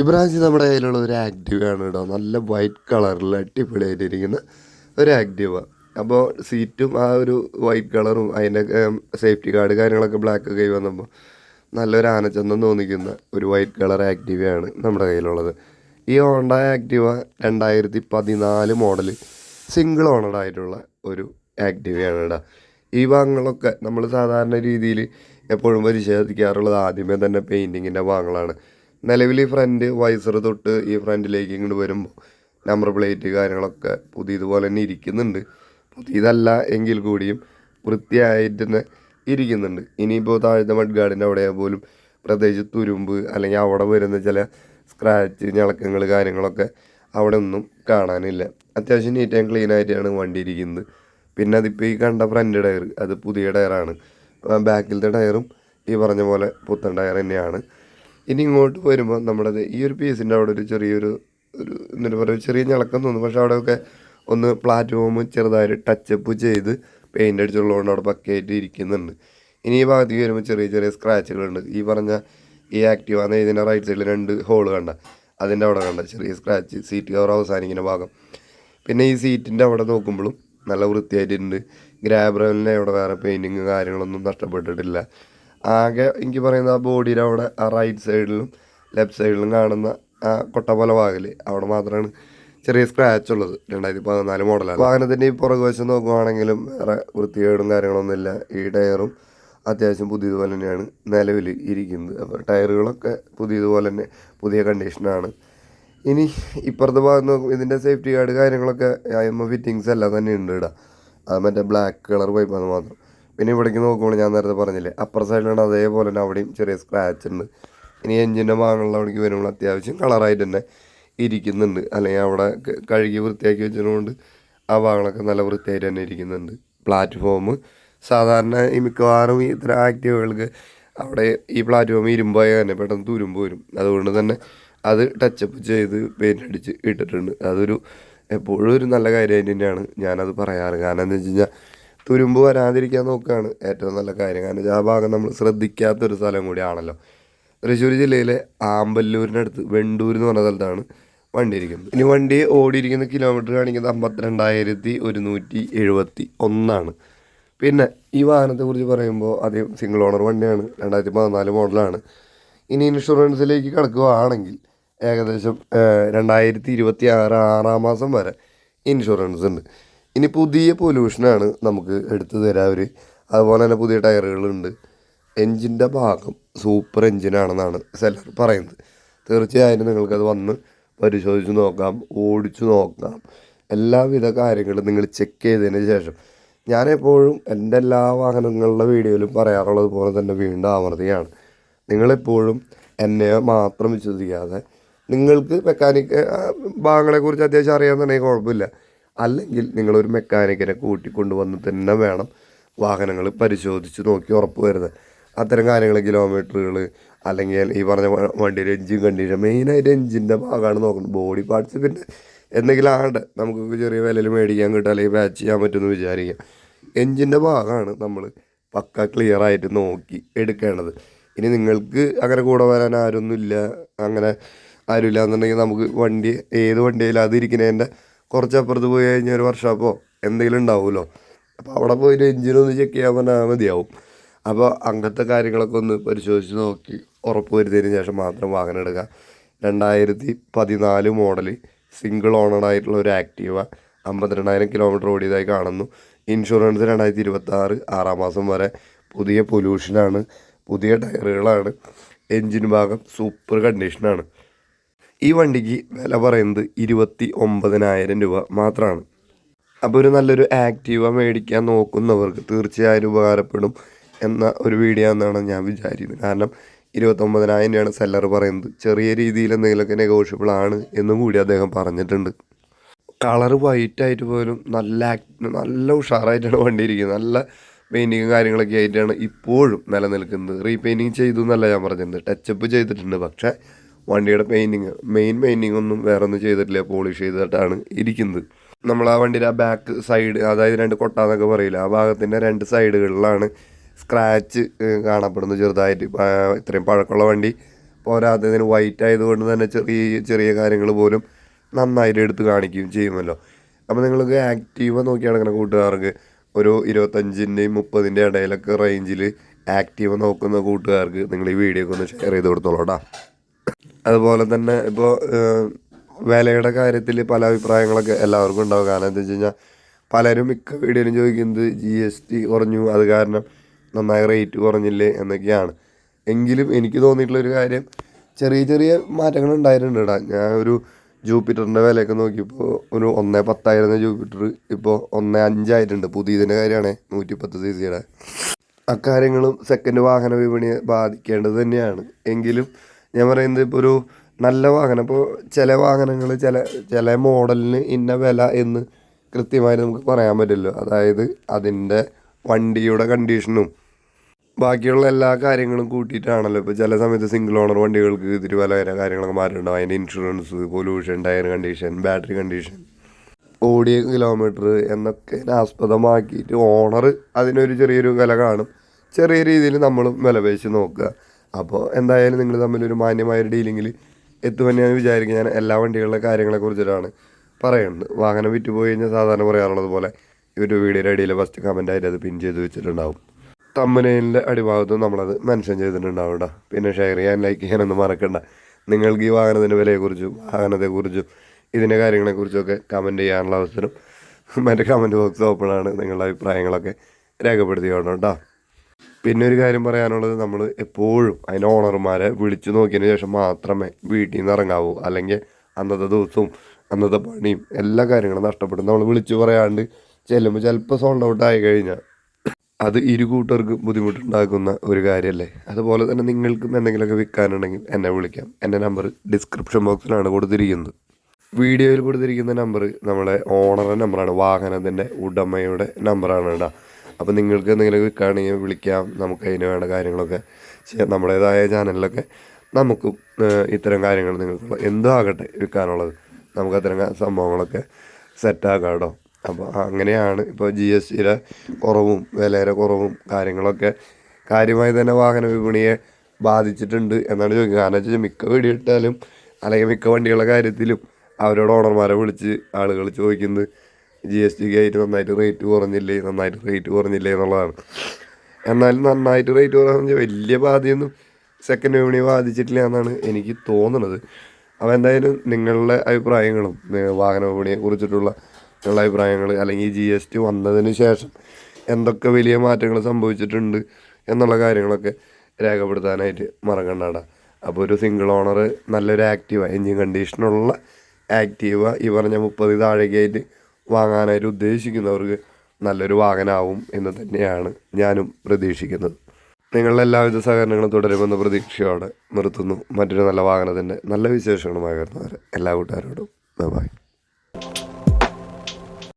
ഇപ്രാവശ്യം നമ്മുടെ കയ്യിലുള്ള ഒരു ആക്റ്റീവ ആണ് കേട്ടോ നല്ല വൈറ്റ് കളറിൽ അടിപൊളിയായിട്ടിരിക്കുന്ന ഒരു ആക്റ്റീവ അപ്പോൾ സീറ്റും ആ ഒരു വൈറ്റ് കളറും അതിന്റെ സേഫ്റ്റി കാർഡ് കാര്യങ്ങളൊക്കെ ബ്ലാക്ക് കൈ വന്നപ്പോൾ നല്ലൊരു ആനച്ചന്തം തോന്നിക്കുന്ന ഒരു വൈറ്റ് കളർ ആക്റ്റീവയാണ് നമ്മുടെ കയ്യിലുള്ളത്. ഈ ഹോണ്ട ആക്റ്റീവ രണ്ടായിരത്തി പതിനാല് മോഡൽ സിംഗിൾ ഓണഡ് ആയിട്ടുള്ള ഒരു ആക്റ്റീവയാണ് കേട്ടോ ഈ ഭാഗങ്ങളൊക്കെ നമ്മൾ സാധാരണ രീതിയിൽ എപ്പോഴും പരിശോധിക്കാറുള്ളത് ആദ്യമേ തന്നെ പെയിന്റിങ്ങിന്റെ ഭാഗങ്ങളാണ്. നിലവിൽ ഈ ഫ്രണ്ട് വൈസർ തൊട്ട് ഈ ഫ്രണ്ടിലേക്ക് ഇങ്ങോട്ട് വരുമ്പോൾ നമ്പർ പ്ലേറ്റ് കാര്യങ്ങളൊക്കെ പുതിയതുപോലെ തന്നെ ഇരിക്കുന്നുണ്ട്. പുതിയതല്ല എങ്കിൽ കൂടിയും വൃത്തിയായിട്ട് തന്നെ ഇരിക്കുന്നുണ്ട്. ഇനിയിപ്പോൾ താഴത്തെ മഡ്ഗാർഡിന്റെ അവിടെ പോലും പ്രത്യേകിച്ച് തുരുമ്പ് അല്ലെങ്കിൽ അവിടെ വരുന്ന ചില സ്ക്രാച്ച് ഞളക്കങ്ങൾ കാര്യങ്ങളൊക്കെ അവിടെ ഒന്നും കാണാനില്ല. അത്യാവശ്യം നീറ്റ് ആൻഡ് ക്ലീൻ ആയിട്ടാണ് വണ്ടി ഇരിക്കുന്നത്. പിന്നെ അതിപ്പോൾ ഈ കണ്ട ഫ്രണ്ട് ടയർ അത് പുതിയ ടയറാണ്. ബാക്കിലത്തെ ടയറും ഈ പറഞ്ഞ പോലെ പുത്തൻ ടയർ തന്നെയാണ്. ഇനി ഇങ്ങോട്ട് വരുമ്പോൾ നമ്മുടെ ഈ ഒരു പീസിന്റെ അവിടെ ഒരു ചെറിയൊരു ഒരു എന്നിട്ട് പറയുക ചെറിയ ഞളക്കം തോന്നും. പക്ഷെ അവിടെയൊക്കെ ഒന്ന് പ്ലാറ്റ്ഫോം ചെറുതായിട്ട് ടച്ചപ്പ് ചെയ്ത് പെയിന്റ് അടിച്ചുള്ളതുകൊണ്ട് അവിടെ പക്കയായിട്ട് ഇരിക്കുന്നുണ്ട്. ഇനി ഈ ഭാഗത്തേക്ക് വരുമ്പോൾ ചെറിയ ചെറിയ സ്ക്രാച്ചുകളുണ്ട് ഈ പറഞ്ഞ ഈ ആക്റ്റീവ് ആണ്. ഇതിന്റെ റൈറ്റ് സൈഡിൽ രണ്ട് ഹോൾ കണ്ട. അതിന്റെ അവിടെ കണ്ട ചെറിയ സ്ക്രാച്ച് സീറ്റ് കവർ അവസാനിക്കുന്ന ഭാഗം. പിന്നെ ഈ സീറ്റിന്റെ അവിടെ നോക്കുമ്പോഴും നല്ല വൃത്തിയായിട്ടുണ്ട്. ഗ്രാബ്രവലിന്റെ അവിടെ വേറെ പെയിന്റിങ് കാര്യങ്ങളൊന്നും നഷ്ടപ്പെട്ടിട്ടില്ല. ആകെ എനിക്ക് പറയുന്ന ബോഡിയുടെ അവിടെ ആ റൈറ്റ് സൈഡിലും ലെഫ്റ്റ് സൈഡിലും കാണുന്ന ആ കൊട്ട പോലെ വാഹൽ അവിടെ മാത്രമാണ് ചെറിയ സ്ക്രാച്ച് ഉള്ളത്. രണ്ടായിരത്തി പതിനാല് മോഡലാണ് വാഹനത്തിന്റെ ഈ പുറകു വശം നോക്കുവാണെങ്കിലും വേറെ വൃത്തികേടും കാര്യങ്ങളൊന്നുമില്ല ഈ ടയറും അത്യാവശ്യം പുതിയതുപോലെ തന്നെയാണ് നിലവിൽ ഇരിക്കുന്നത്. അപ്പോൾ ടയറുകളൊക്കെ പുതിയതുപോലെ തന്നെ പുതിയ കണ്ടീഷനാണ് ഇനി ഇപ്പുറത്തെ ഭാഗത്ത് നോക്കും ഇതിന്റെ സേഫ്റ്റി ഗാർഡ് കാര്യങ്ങളൊക്കെ അയമ്മ ഫിറ്റിങ്സ് എല്ലാം തന്നെ ഉണ്ട് ഇടാം അത് മറ്റേ ബ്ലാക്ക് കളർ പൈപ്പാണ് മാത്രം. പിന്നെ ഇവിടേക്ക് നോക്കുമ്പോൾ ഞാൻ നേരത്തെ പറഞ്ഞില്ലേ അപ്പർ സൈഡിലാണ് അതേപോലെ തന്നെ അവിടെയും ചെറിയ സ്ക്രാച്ച് ഉണ്ട്. ഇനി എഞ്ചിന്റെ ഭാഗങ്ങളിൽ അവിടേക്ക് വരുമ്പോൾ അത്യാവശ്യം കളറായിട്ട് തന്നെ ഇരിക്കുന്നുണ്ട്. അല്ലെങ്കിൽ അവിടെ കഴുകി വൃത്തിയാക്കി വെച്ചതുകൊണ്ട് ആ ഭാഗങ്ങളൊക്കെ നല്ല വൃത്തിയായിട്ട് തന്നെ ഇരിക്കുന്നുണ്ട്. പ്ലാറ്റ്ഫോം സാധാരണ ഈ മിക്കവാറും ഈ ഇത്തരം ആക്റ്റീവുകൾക്ക് അവിടെ ഈ പ്ലാറ്റ്ഫോം ഇരുമ്പായ തന്നെ പെട്ടെന്ന് തുരുമ്പ് വരും. അതുകൊണ്ട് തന്നെ അത് ടച്ചപ്പ് ചെയ്ത് പെയിന്റ് അടിച്ച് ഇട്ടിട്ടുണ്ട്. അതൊരു എപ്പോഴും ഒരു നല്ല കാര്യമായിട്ട് തന്നെയാണ് ഞാനത് പറയാറ്. കാരണം എന്താ വെച്ച് കഴിഞ്ഞാൽ തുരുമ്പ് വരാതിരിക്കാൻ നോക്കുകയാണ് ഏറ്റവും നല്ല കാര്യം. കാരണം ആ ഭാഗം നമ്മൾ ശ്രദ്ധിക്കാത്തൊരു സ്ഥലം കൂടിയാണല്ലോ. തൃശ്ശൂർ ജില്ലയിലെ ആമ്പല്ലൂരിനടുത്ത് വെണ്ടൂർ എന്ന് പറഞ്ഞ സ്ഥലത്താണ് വണ്ടി ഇരിക്കുന്നത്. ഇനി വണ്ടി ഓടിയിരിക്കുന്ന കിലോമീറ്റർ കാണിക്കുന്നത് അമ്പത്തിരണ്ടായിരത്തി ഒരുന്നൂറ്റി എഴുപത്തി ഒന്നാണ്. പിന്നെ ഈ വാഹനത്തെ കുറിച്ച് പറയുമ്പോൾ ആദ്യം സിംഗിൾ ഓണർ വണ്ടിയാണ് രണ്ടായിരത്തി പതിനാല് മോഡലാണ്. ഇനി ഇൻഷുറൻസിലേക്ക് കിടക്കുകയാണെങ്കിൽ ഏകദേശം രണ്ടായിരത്തി ഇരുപത്തി ആറ് ആറാം മാസം വരെ ഇൻഷുറൻസ് ഉണ്ട്. ഇനി പുതിയ പൊല്യൂഷനാണ് നമുക്ക് എടുത്തു തരാൻ അവർ അതുപോലെ തന്നെ പുതിയ ടയറുകളുണ്ട് എൻജിന്റെ ഭാഗം സൂപ്പർ എൻജിനാണെന്നാണ് സെല്ലർ പറയുന്നത്. തീർച്ചയായും നിങ്ങൾക്കത് വന്ന് പരിശോധിച്ച് നോക്കാം ഓടിച്ചു നോക്കാം. എല്ലാവിധ കാര്യങ്ങളും നിങ്ങൾ ചെക്ക് ചെയ്തതിന് ശേഷം ഞാനെപ്പോഴും എന്റെ എല്ലാ വാഹനങ്ങളുടെ വീഡിയോയിലും പറയാറുള്ളത് പോലെ തന്നെ വീണ്ടും ആവർത്തിയാണ്. നിങ്ങളെപ്പോഴും എന്നെ മാത്രം വിശ്വസിക്കാതെ നിങ്ങൾക്ക് മെക്കാനിക് ഭാഗങ്ങളെക്കുറിച്ച് അത്യാവശ്യം അറിയാമെന്നുണ്ടെങ്കിൽ കുഴപ്പമില്ല. അല്ലെങ്കിൽ നിങ്ങളൊരു മെക്കാനിക്കിനെ കൂട്ടിക്കൊണ്ടുവന്ന് തന്നെ വേണം വാഹനങ്ങൾ പരിശോധിച്ച് നോക്കി ഉറപ്പ് വരുന്നത്. അത്തരം കാര്യങ്ങൾ കിലോമീറ്ററുകൾ അല്ലെങ്കിൽ ഈ പറഞ്ഞ വണ്ടിയുടെ എഞ്ചിൻ കണ്ടീഷൻ മെയിനായിട്ട് എഞ്ചിന്റെ ഭാഗമാണ് നോക്കുന്നത്. ബോഡി പാർട്സ് പിന്നെ എന്തെങ്കിലും ആണ്ട് നമുക്ക് ചെറിയ വിലയിൽ മേടിക്കാൻ കിട്ടുക അല്ലെങ്കിൽ പാച്ച് ചെയ്യാൻ പറ്റുമെന്ന് വിചാരിക്കാം എഞ്ചിന്റെ ഭാഗമാണ് നമ്മൾ പക്ക ക്ലിയർ ആയിട്ട് നോക്കി എടുക്കേണ്ടത്. ഇനി നിങ്ങൾക്ക് അങ്ങനെ കൂടെ വരാൻ ആരൊന്നുമില്ല. അങ്ങനെ ആരുമില്ല എന്നുണ്ടെങ്കിൽ നമുക്ക് വണ്ടി ഏത് വണ്ടിയിലും അതിരിക്കുന്നതിന്റെ കുറച്ചപ്പുറത്ത് പോയി കഴിഞ്ഞാൽ ഒരു വർഷാപ്പോ എന്തെങ്കിലും ഉണ്ടാവുമല്ലോ അപ്പോൾ അവിടെ പോയിട്ട് എഞ്ചിനൊന്ന് ചെക്ക് ചെയ്യാൻ പറഞ്ഞാൽ മതിയാവും. അപ്പോൾ അങ്ങനത്തെ കാര്യങ്ങളൊക്കെ ഒന്ന് പരിശോധിച്ച് നോക്കി ഉറപ്പ് വരുത്തിയതിന് ശേഷം മാത്രം വാഹനം എടുക്കുക. രണ്ടായിരത്തി പതിനാല് മോഡൽ സിംഗിൾ ഓണർ ആയിട്ടുള്ള ഒരു ആക്റ്റീവ അമ്പത്തിരണ്ടായിരം കിലോമീറ്റർ ഓടിയതായി കാണുന്നു. ഇൻഷുറൻസ് രണ്ടായിരത്തി ഇരുപത്തി ആറ് ആറാം മാസം വരെ പുതിയ പൊല്യൂഷനാണ് പുതിയ ടയറുകളാണ് എൻജിൻ ഭാഗം സൂപ്പർ കണ്ടീഷനാണ് ഈ വണ്ടിക്ക് വില പറയുന്നത് ഇരുപത്തി ഒമ്പതിനായിരം രൂപ മാത്രമാണ്. അപ്പോൾ ഒരു നല്ലൊരു ആക്റ്റീവ മേടിക്കാൻ നോക്കുന്നവർക്ക് തീർച്ചയായും ഉപകാരപ്പെടും എന്ന ഒരു വീഡിയോ എന്നാണ് ഞാൻ വിചാരിക്കുന്നത്. കാരണം ഇരുപത്തൊമ്പതിനായിരം രൂപയാണ് സെല്ലർ പറയുന്നത്. ചെറിയ രീതിയിൽ എന്തെങ്കിലുമൊക്കെ നെഗോഷ്യബിൾ ആണ് എന്നും കൂടി അദ്ദേഹം പറഞ്ഞിട്ടുണ്ട്. കളർ വൈറ്റ് ആയിട്ട് പോലും നല്ല നല്ല ഉഷാറായിട്ടാണ് വണ്ടി ഇരിക്കുന്നത് നല്ല പെയിന്റിങ്ങും കാര്യങ്ങളൊക്കെ ആയിട്ടാണ് ഇപ്പോഴും നിലനിൽക്കുന്നത്. റീപെയിന്റിങ് ചെയ്തു എന്നല്ല ഞാൻ പറഞ്ഞിട്ടുണ്ട് ടച്ചപ്പ് ചെയ്തിട്ടുണ്ട്. പക്ഷേ വണ്ടിയുടെ പെയിന്റിങ് മെയിൻ പെയിന്റിങ് ഒന്നും വേറെ ഒന്നും ചെയ്തിട്ടില്ല പോളിഷ് ചെയ്തിട്ടാണ് ഇരിക്കുന്നത്. നമ്മൾ ആ വണ്ടിയുടെ ആ ബാക്ക് സൈഡ് അതായത് രണ്ട് കൊട്ടാന്നൊക്കെ പറയില്ല ആ ഭാഗത്തിന്റെ രണ്ട് സൈഡുകളിലാണ് സ്ക്രാച്ച് കാണപ്പെടുന്നത് ചെറുതായിട്ട്. ഇത്രയും പഴക്കമുള്ള വണ്ടി പോരാത്തതിന് വൈറ്റ് ആയതുകൊണ്ട് തന്നെ ചെറിയ ചെറിയ കാര്യങ്ങൾ പോലും നന്നായിട്ട് എടുത്ത് കാണിക്കുകയും ചെയ്യുമല്ലോ. അപ്പോൾ നിങ്ങൾക്ക് ആക്റ്റീവ് നോക്കി നടക്കുന്ന കൂട്ടുകാർക്ക് ഒരു ഇരുപത്തഞ്ചിന്റെയും മുപ്പതിന്റെ ഇടയിലൊക്കെ റേഞ്ചിൽ ആക്റ്റീവ് നോക്കുന്ന കൂട്ടുകാർക്ക് നിങ്ങൾ ഈ വീഡിയോ ഒക്കെ ഒന്ന് ഷെയർ ചെയ്ത് കൊടുത്തോളൂട്ടാ അതുപോലെ തന്നെ ഇപ്പോൾ വിലയുടെ കാര്യത്തിൽ പല അഭിപ്രായങ്ങളൊക്കെ എല്ലാവർക്കും ഉണ്ടാവും. കാരണം എന്താ വെച്ച് കഴിഞ്ഞാൽ പലരും മിക്ക വീഡിയോയിലും ചോദിക്കുന്നത് ജി എസ് ടി കുറഞ്ഞു അത് കാരണം നന്നായി റേറ്റ് കുറഞ്ഞില്ലേ എന്നൊക്കെയാണ്. എങ്കിലും എനിക്ക് തോന്നിയിട്ടുള്ളൊരു കാര്യം ചെറിയ ചെറിയ മാറ്റങ്ങൾ ഉണ്ടായിട്ടുണ്ട് ഞാൻ ഒരു ജൂപ്പിറ്ററിന്റെ വിലയൊക്കെ നോക്കിയപ്പോൾ ഒരു ഒന്നേ പത്തായിരുന്ന ജൂപ്പിറ്റർ. ഇപ്പോൾ ഒന്നേ അഞ്ചായിട്ടുണ്ട്. പുതിയതിന്റെ കാര്യമാണ് നൂറ്റിപ്പത്ത് സി സിയുടെ അക്കാര്യങ്ങളും സെക്കൻഡ് വാഹന വിപണിയെ ബാധിക്കേണ്ടത് തന്നെയാണ്. എങ്കിലും ഞാൻ പറയുന്നത് ഇപ്പോൾ ഒരു നല്ല വാഹനം. ഇപ്പോൾ ചില വാഹനങ്ങൾ ചില ചില മോഡലിന് ഇന്ന വില എന്ന് കൃത്യമായി നമുക്ക് പറയാൻ പറ്റില്ല അതായത് അതിന്റെ വണ്ടിയുടെ കണ്ടീഷനും ബാക്കിയുള്ള എല്ലാ കാര്യങ്ങളും കൂട്ടിയിട്ടാണല്ലോ. ഇപ്പോൾ ചില സമയത്ത് സിംഗിൾ ഓണർ വണ്ടികൾക്ക് ഇതിരി വരെ കാര്യങ്ങളൊക്കെ മാറിയിട്ടുണ്ടാവും അതിന്റെ insurance pollution tyre condition battery condition ഓടിയ കിലോമീറ്റർ എന്നൊക്കെ ആസ്പദമാക്കിയിട്ട് ഓണർ അതിനൊരു ചെറിയൊരു വില കാണും. ചെറിയ രീതിയിൽ നമ്മളും വില പേശി നോക്കുക. അപ്പോൾ എന്തായാലും നിങ്ങൾ തമ്മിലൊരു മാന്യമായൊരു ഡീലിങ്ങിൽ എത്തുമെന്ന് ഞാൻ വിചാരിക്കും. ഞാൻ എല്ലാ വണ്ടികളുടെ കാര്യങ്ങളെക്കുറിച്ചിട്ടാണ് പറയുന്നത്. വാഹനം വിറ്റ് പോയി കഴിഞ്ഞാൽ സാധാരണ പറയാറുള്ളത് പോലെ ഒരു വീഡിയോയുടെ അടിയിൽ ഫസ്റ്റ് കമന്റ് ആയിട്ട് അത് പിൻ ചെയ്ത് വെച്ചിട്ടുണ്ടാവും. തമ്മനയിലെ അടിഭാഗത്തും നമ്മളത് മെൻഷൻ ചെയ്തിട്ടുണ്ടാവും കേട്ടോ പിന്നെ ഷെയർ ചെയ്യാൻ ലൈക്ക് ചെയ്യാനൊന്നും മറക്കണ്ട. നിങ്ങൾക്ക് ഈ വാഹനത്തിന്റെ വിലയെക്കുറിച്ചും വാഹനത്തെക്കുറിച്ചും ഇതിന്റെ കാര്യങ്ങളെക്കുറിച്ചൊക്കെ കമന്റ് ചെയ്യാനുള്ള അവസരം മറ്റേ കമന്റ് ബോക്സ് ഓപ്പൺ ആണ് നിങ്ങളുടെ അഭിപ്രായങ്ങളൊക്കെ രേഖപ്പെടുത്തിയോണം കേട്ടോ പിന്നെ ഒരു കാര്യം പറയാനുള്ളത് നമ്മൾ എപ്പോഴും അതിന്റെ ഓണർമാരെ വിളിച്ചു നോക്കിയതിന് ശേഷം മാത്രമേ വീട്ടിൽ നിന്ന് ഇറങ്ങാവൂ. അല്ലെങ്കിൽ അന്നത്തെ ദിവസവും അന്നത്തെ പണിയും എല്ലാ കാര്യങ്ങളും നഷ്ടപ്പെടും. നമ്മൾ വിളിച്ചു പറയാണ്ട് ചെല്ലുമ്പോൾ ചിലപ്പോൾ സോൾഡ് ഔട്ട് ആയി കഴിഞ്ഞാൽ അത് ഇരു കൂട്ടർക്ക് ബുദ്ധിമുട്ടുണ്ടാക്കുന്ന ഒരു കാര്യമല്ലേ അതുപോലെ തന്നെ നിങ്ങൾക്കും എന്തെങ്കിലുമൊക്കെ വിൽക്കാനുണ്ടെങ്കിൽ എന്നെ വിളിക്കാം. എന്റെ നമ്പർ ഡിസ്ക്രിപ്ഷൻ ബോക്സിലാണ് കൊടുത്തിരിക്കുന്നത്. വീഡിയോയിൽ കൊടുത്തിരിക്കുന്ന നമ്പർ നമ്മുടെ ഓണറുടെ നമ്പറാണ്. വാഹനത്തിന്റെ ഉടമയുടെ നമ്പറാണ് കേട്ടോ. അപ്പോൾ നിങ്ങൾക്ക് എന്തെങ്കിലും കാണുകയും വിളിക്കാം. നമുക്ക് അതിന് വേണ്ട കാര്യങ്ങളൊക്കെ ചെയ്യാം. നമ്മുടേതായ ചാനലിലൊക്കെ നമുക്കും ഇത്തരം കാര്യങ്ങൾ നിങ്ങൾക്ക് എന്തോ ആകട്ടെ വിൽക്കാനുള്ളത്. നമുക്ക് അത്തരം സംഭവങ്ങളൊക്കെ സെറ്റാക്കാം കേട്ടോ. അപ്പോൾ അങ്ങനെയാണ് ഇപ്പോൾ ജി എസ് ടിയുടെ കുറവും വിലയുടെ കുറവും കാര്യങ്ങളൊക്കെ കാര്യമായി തന്നെ വാഹന വിപണിയെ ബാധിച്ചിട്ടുണ്ട് എന്നാണ് ചോദിക്കുക. കാരണം വെച്ചാൽ മിക്ക വീടിയിട്ടാലും അല്ലെങ്കിൽ മിക്ക വണ്ടികളുടെ കാര്യത്തിലും അവരോട് ഓണർമാരെ വിളിച്ച് ആളുകൾ ചോദിക്കുന്നത് ജി എസ് ടിക്ക് ആയിട്ട് നന്നായിട്ട് റേറ്റ് കുറഞ്ഞില്ലേ? നന്നായിട്ട് റേറ്റ് കുറഞ്ഞില്ലേ എന്നുള്ളതാണ്. എന്നാലും നന്നായിട്ട് റേറ്റ് കുറഞ്ഞ വലിയ ബാധയൊന്നും സെക്കൻഡ് വിപണി ബാധിച്ചിട്ടില്ല എന്നാണ് എനിക്ക് തോന്നുന്നത്. അപ്പോൾ എന്തായാലും നിങ്ങളുടെ അഭിപ്രായങ്ങളും വാഹന വിപണിയെ കുറിച്ചിട്ടുള്ള നിങ്ങളുടെ അഭിപ്രായങ്ങൾ അല്ലെങ്കിൽ ജി എസ് ടി വന്നതിന് ശേഷം എന്തൊക്കെ വലിയ മാറ്റങ്ങൾ സംഭവിച്ചിട്ടുണ്ട് എന്നുള്ള കാര്യങ്ങളൊക്കെ രേഖപ്പെടുത്താനായിട്ട് മറക്കണ്ടടാ. അപ്പോൾ ഒരു സിംഗിൾ ഓണർ നല്ലൊരു ആക്റ്റീവ എൻജിൻ കണ്ടീഷനുള്ള ആക്റ്റീവ ഈ പറഞ്ഞ മുപ്പത് താഴേക്കായിട്ട് വാങ്ങാനായിട്ട് ഉദ്ദേശിക്കുന്നവർക്ക് നല്ലൊരു വാഹനമാവും എന്ന് തന്നെയാണ് ഞാനും പ്രതീക്ഷിക്കുന്നത്. നിങ്ങളുടെ എല്ലാവിധ സഹകരണങ്ങളും തുടരുമെന്ന പ്രതീക്ഷയോടെ നിർത്തുന്നു. മറ്റൊരു നല്ല വാഹനത്തിന്റെ നല്ല വിശേഷങ്ങളുമായി വരുന്നവരെ എല്ലാ കൂട്ടുകാരോടും. ബൈ